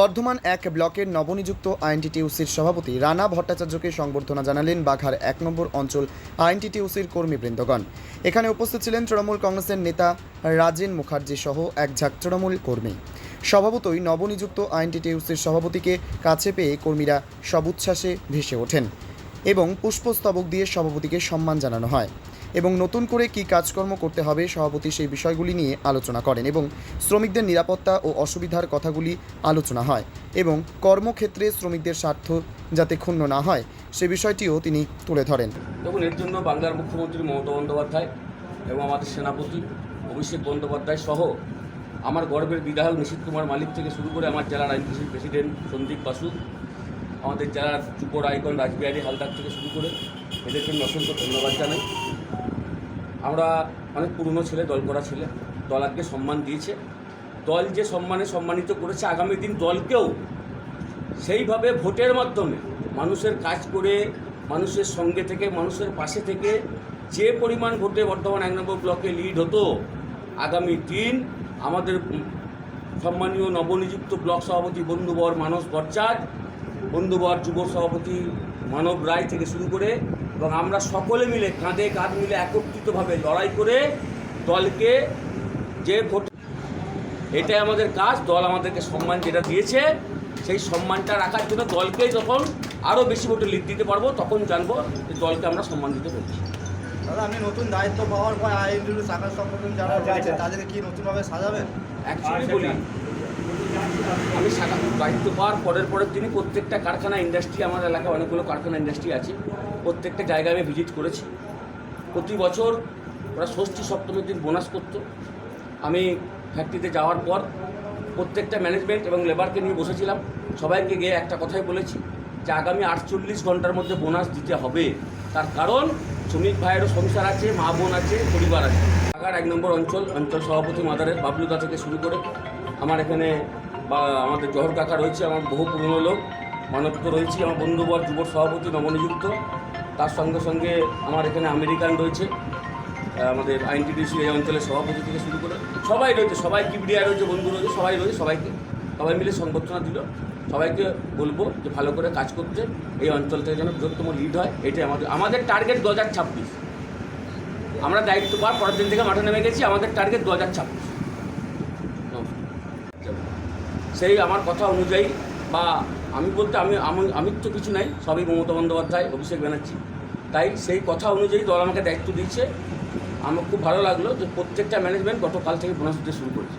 বর্ধমান এক ব্লকের নবনিযুক্ত আইএনটিটিউসির সভাপতি রানা ভট্টাচার্যকে সংবর্ধনা জানালেন বাঘার এক নম্বর অঞ্চল আইএনটিটিউসির কর্মীবৃন্দগণ। এখানে উপস্থিত ছিলেন তৃণমূল কংগ্রেসের নেতা রাজেন মুখার্জি সহ এক ঝাঁক তৃণমূল কর্মী। স্বভাবতই নবনিযুক্ত আইএনটিটিউসির সভাপতিকে কাছে পেয়ে কর্মীরা সবুচ্ছ্বাসে ভেসে ওঠেন। এবং পুষ্পস্তবক দিয়ে সভাপতিকে সম্মান জানানো হয় এবং নতুন করে কী কাজকর্ম করতে হবে সভাপতি সেই বিষয়গুলি নিয়ে আলোচনা করেন এবং শ্রমিকদের নিরাপত্তা ও অসুবিধার কথাগুলি আলোচনা হয় এবং কর্মক্ষেত্রে শ্রমিকদের স্বার্থ যাতে ক্ষুণ্ণ না হয় সে বিষয়টিও তিনি তুলে ধরেন। দেখুন, এর জন্য বাংলার মুখ্যমন্ত্রী মমতা বন্দ্যোপাধ্যায় এবং আমাদের সেনাপতি অভিষেক বন্দ্যোপাধ্যায় সহ আমার গর্বের বিধায়ক নিশীত কুমার মালিক থেকে শুরু করে আমার জেলার আইনপিসির প্রেসিডেন্ট সন্দীপ বাসু আমাদের জেলার যুব আইকন রাজবিহারী হালদার থেকে শুরু করে এদের জন্য অসংখ্য ধন্যবাদ জানাই। আমরা অনেক পুরনো ছেলে দল করা ছেলে দল আজকে সম্মান দিয়েছে। দল যে সম্মানে সম্মানিত করেছে, আগামী দিন দলকেও সেইভাবে ভোটের মাধ্যমে মানুষের কাজ করে, মানুষের সঙ্গে থেকে, মানুষের পাশে থেকে যে পরিমাণ ভোটে বর্ধমান এক নম্বর ব্লকে লিড হতো, আগামী দিন আমাদের সম্মানীয় নবনিযুক্ত ব্লক সভাপতি বন্ধুবর মানস ভট্টাচার্য বন্ধুবর যুব সভাপতি মানব রায় থেকে শুরু করে এবং আমরা সকলে মিলে কাঁধে কাঁধ মিলে একত্রিতভাবে লড়াই করে দলকে যে ভোট এটাই আমাদের কাজ। দল আমাদেরকে সম্মান যেটা দিয়েছে সেই সম্মানটা রাখার জন্য দলকেই যখন আরও বেশি ভোটে লিড দিতে পারব তখন জানব যে দলকে আমরা সম্মান দিতে পেরেছি। দাদা আপনি নতুন দায়িত্ব পাওয়ার পর আইএনডির শাখা সংগঠন যারা রয়েছে তাদেরকে কি নতুনভাবে সাজাবেন? অ্যাকচুয়ালি বলি আমি দায়িত্ব পাওয়ার পরের পরের দিনই প্রত্যেকটা কারখানা ইন্ডাস্ট্রি আমার এলাকায় অনেকগুলো কারখানা ইন্ডাস্ট্রি আছে। প্রত্যেকটা জায়গায় আমি ভিজিট করেছি। প্রতি বছর ওরা ষষ্ঠী, সপ্তমীর দিন বোনাস করতো। আমি ফ্যাক্টরিতে যাওয়ার পর প্রত্যেকটা ম্যানেজমেন্ট এবং লেবারকে নিয়ে বসেছিলাম। সবাইকে গিয়ে একটা কথাই বলেছি যে আগামী আটচল্লিশ ঘণ্টার মধ্যে বোনাস দিতে হবে। তার কারণ শ্রমিক ভাইয়েরও সংসার আছে, মা বোন আছে, পরিবার আছে। এক নম্বর অঞ্চল অঞ্চল সভাপতি মাদারের বাবলুদা থেকে শুরু করে আমার এখানে বা আমাদের জহর কাকা রয়েছে, আমার বহু পুরনো লোক মানব্য রয়েছে, আমার বন্ধুবর যুব সভাপতি, নবনিযুক্ত। তার সঙ্গে সঙ্গে আমার এখানে আমেরিকান রয়েছে আমাদের আইনটিডিসি এই অঞ্চলের সভাপতি থেকে শুরু করে, সবাই রয়েছে, সবাই কিবরিয়া রয়েছে, বন্ধু রয়েছে, সবাই রয়েছে, সবাইকে, সবাই মিলে সংবর্ধনা দিল। সবাইকে বলব যে ভালো করে কাজ করতে, এই অঞ্চল থেকে যেন বৃহত্তম লিড হয়, এটাই আমাদের আমাদের টার্গেট দু হাজার ছাব্বিশ। আমরা দায়িত্ব পাওয়ার পরের দিন থেকে মাঠে নেমে গেছি, আমাদের টার্গেট দু হাজার ছাব্বিশ। সেই আমার কথা অনুযায়ী বা আমি বলতে আমি আমি- তো কিছু নাই সবই মমতা বন্দ্যোপাধ্যায় অভিষেক ব্যানার্জি। তাই সেই কথা অনুযায়ী দল আমাকে দায়িত্ব দিচ্ছে আমার খুব ভালো লাগল যে প্রত্যেকটা ম্যানেজমেন্ট গতকাল থেকে বোনাস দিতে শুরু করেছে।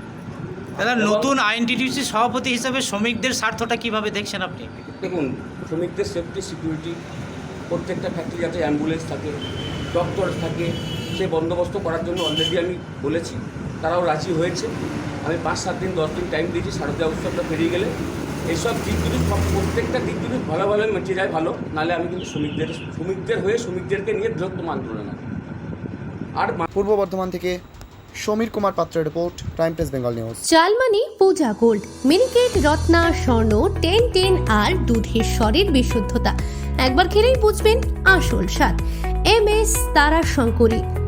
দাদা নতুন আইএনটিটিউসি সভাপতি হিসাবে শ্রমিকদের স্বার্থটা কীভাবে দেখছেন আপনি? দেখুন শ্রমিকদের সেফটি সিকিউরিটি প্রত্যেকটা ফ্যাক্টরি যাতে অ্যাম্বুলেন্স থাকে ডক্টর থাকে সে বন্দোবস্ত করার জন্য অলরেডি আমি বলেছি। তারাও রাজি হয়েছে। আমি পাঁচ সাত দিন দশ দিন টাইম দিয়েছি শারদীয় উৎসবটা পেরিয়ে গেলে। এইসব দিকগুলি সব প্রত্যেকটা দিকগুলি ভালো ভালো মেটে যায় ভালো নাহলে আমি কিন্তু শ্রমিকদের শ্রমিকদের হয়ে শ্রমিকদেরকে নিয়ে বৃহত্তম আন্দোলন। আর পূর্ব বর্ধমান থেকে সমীর কুমার পাত্রের report prime press Bengal news. চালমানি Puja gold মিনিকেট রত্না স্বর্ণ টেন টেন আর দুধের স্বরের বিশুদ্ধতা। একবার খেলেই বুঝবেন আসল স্বাদ। এম এস তারা শঙ্করী